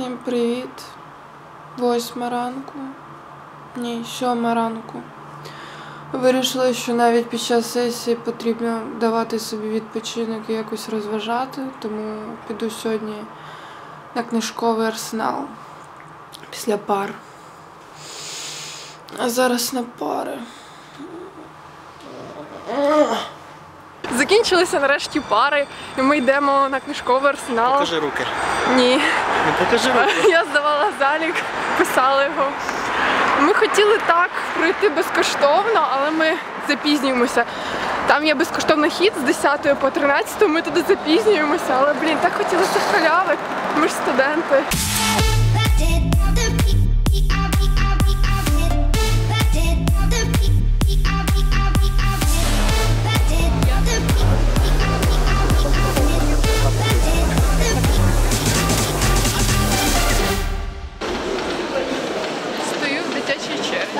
Всім привіт. Восьма ранку. Ні, сьома ранку. Вирішили, що навіть під час сесії потрібно давати собі відпочинок і якось розважати, тому піду сьогодні на книжковий арсенал після пар. А зараз на пари. Закінчилися нарешті пари, і ми йдемо на книжковий арсенал. Покажи руки. Ні. Ну покажи руки. Я здавала залік, писала його. Ми хотіли так пройти безкоштовно, але ми запізнюємося. Там є безкоштовний хід з 10 по 13, ми туди запізнюємося, але блін, так хотілося халяви. Ми ж студенти.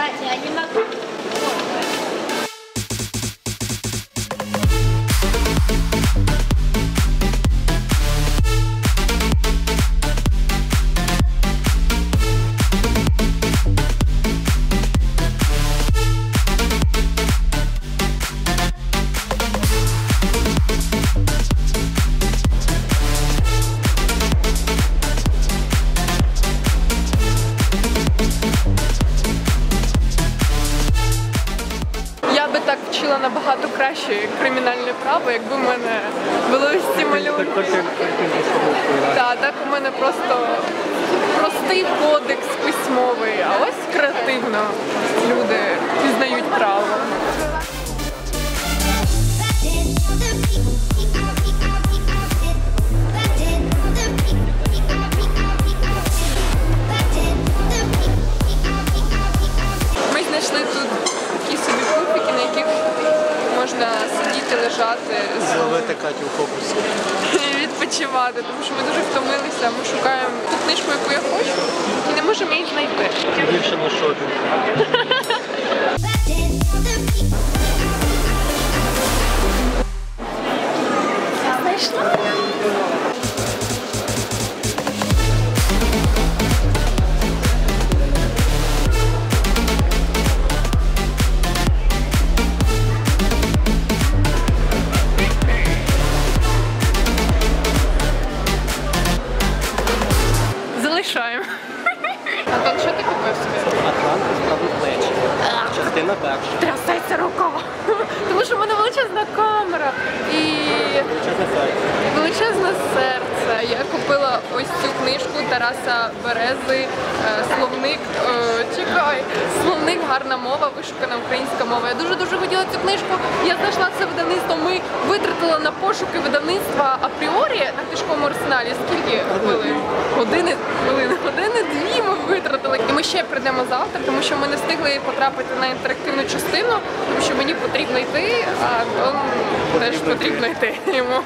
大姐，你买 так вчила набагато краще кримінальне право, якби в мене були ось ці малюнки. Так, так у мене просто простий кодекс письмовий, а ось креативно люди пізнають право. Лежати, Зловити Катю в фокусі. відпочивати, тому що ми дуже втомилися. Ми шукаємо ту книжку, яку я хочу, і не можемо її знайти. Більше на шопінг. Залишаємо. Перша. Трясеться рука. Тому що в мене величезна камера і серце. величезне серце. Я купила ось цю книжку Тараса Берези, е, словник. е, Чекай, словник, гарна мова, вишукана українська мова. Я дуже дуже хотіла цю книжку. Я знайшла це видавництво. Ми витратили на пошуки видавництва апріорі на книжковому арсеналі. Скільки хвилин? Години хвилини, ми ще прийдемо завтра, тому що ми не встигли потрапити на інтерактивну частину, тому що мені потрібно йти, а Дон теж потрібно йти йому.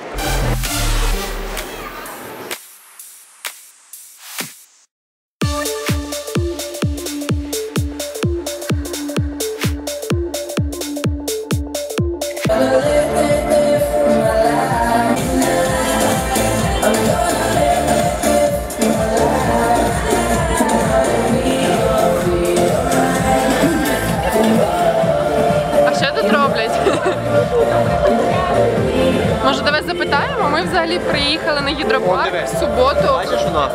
Взагалі приїхали на гідропарк в суботу. Бачиш воно?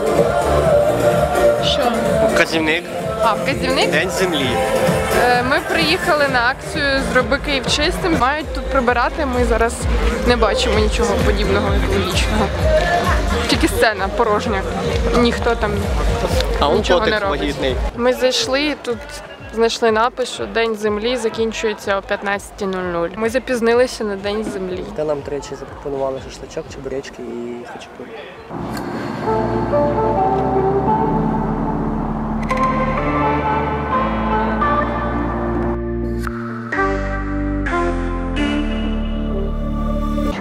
Що? Вказівник. А, вказівник? День землі. Е, Ми приїхали на акцію Зроби Київ чистим. Мають тут прибирати. Ми зараз не бачимо нічого подібного екологічного. Тільки сцена порожня. Ніхто там А он нічого не робить. вагітний. Ми зайшли і тут. Знайшли напис, що День землі закінчується о 15.00. Ми запізнилися на День землі. Та нам тричі запропонували шашличок, чебуречки і хачапурі.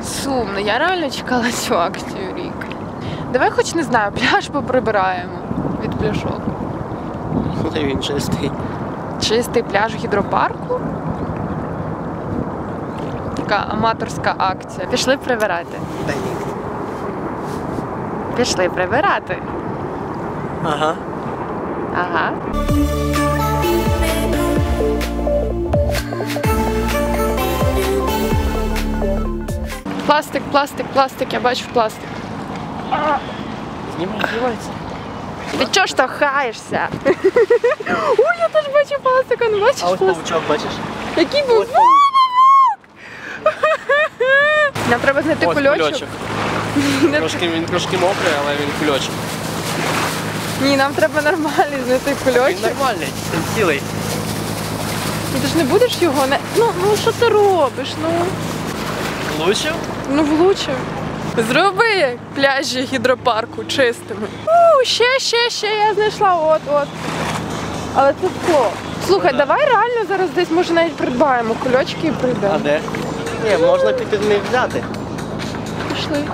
Сумно, я реально чекала цю акцію рік. Давай хоч не знаю, пляж поприбираємо від пляшок. Але він чистий. Чистий пляж гідропарку. Така аматорська акція. Пішли прибирати. Та ні. Пішли прибирати. Ага. Ага. Пластик, пластик, пластик, я бачу пластик. Знімай, знімається. Ти чого штовхаєшся? Ой, я теж бачу пластик, а не бачиш А ось павучок, бачиш? Який був? Нам треба знайти Ось кульочок. Трошки він трошки мокрий, але він кульочок. Ні, нам треба нормальний знайти Він кульочок. нормальний, він цілий. Ну, Ти ж не будеш його не. Ну, ну що ти робиш? Ну, Влучив? ну влучив. Зроби пляжі гідропарку чистими. У, ще, ще, ще я знайшла. От, от. Але це скло. Слухай, давай реально зараз десь може навіть придбаємо кульочки і А прийдемо. де? Ні, можна піти в них взяти. Пішли.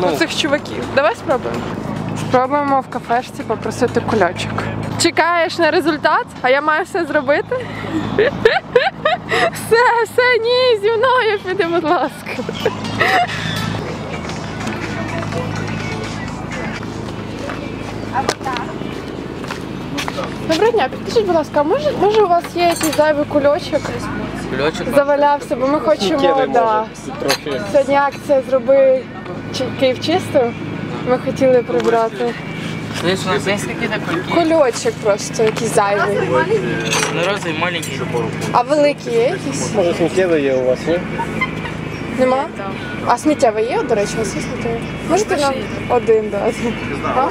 Ну, Ну, цих чуваків. Давай спробуємо. Спробуємо в кафешці попросити кульочок. Чекаєш на результат, а я маю все зробити. Все, все, ні, зі мною піди, будь ласка. Доброго дня, підкажіть, будь ласка, може, може у вас є якийсь зайвий кульочок? Кульочок Завалявся, бо ми хочемо. Да. Трохи. Сьогодні акція зроби Чи- Київ чисто. Ми хотіли прибрати. Слышь, у нас есть какие-то кульки? Кульочок просто якийсь зайвий. Одноразовый маленький. А великі є якісь? Може сміттєвий є у вас, ні? Нема? А сміттєвий є, до речі, у вас є сміттєвий? Можете нам один дати? А?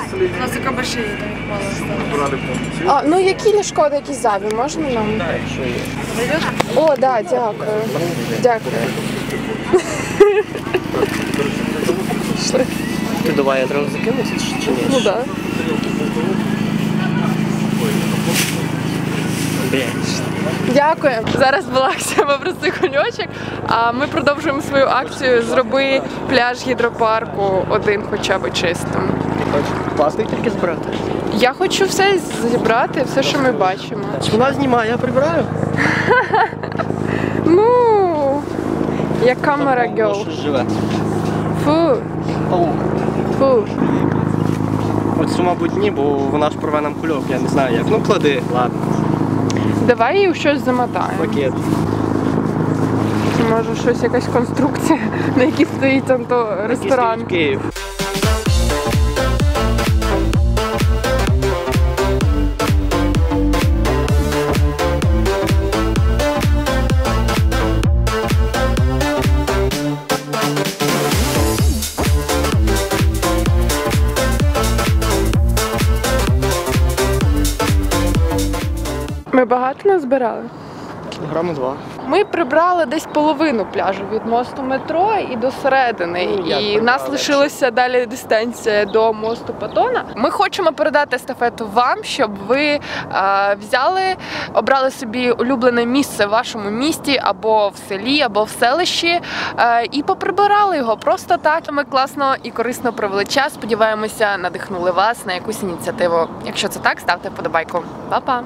А, ну які не шкода, якісь зайві, можна нам? О, да, дякую. Дякую. Ти давай я треба закинути чи- ні? Ну да. Блін. Дякую. Зараз була акція попроси кульочок, а ми продовжуємо свою акцію Зроби пляж гідропарку один хоча б чистим. Ти хочеш пластик тільки збирати? Я хочу все зібрати, все, що ми бачимо. Вона знімає, я прибираю. Ну, як камера гьол. Фу, фу. Оцю, мабуть, ні, бо вона ж порве нам кульок, я не знаю як. Ну клади, ладно, Давай її в щось замотаємо. пакет. Може, щось якась конструкція, на якій стоїть там то ресторан. Київ. Ми багато назбирали. Кілограми два. Ми прибрали десь половину пляжу від мосту метро і до середини. Ну, як і прибрали? нас лишилася далі дистанція до мосту Патона. Ми хочемо передати естафету вам, щоб ви е, взяли, обрали собі улюблене місце в вашому місті або в селі, або в селищі, е, і поприбирали його просто так. Ми класно і корисно провели час. Сподіваємося, надихнули вас на якусь ініціативу. Якщо це так, ставте вподобайку. Па-па!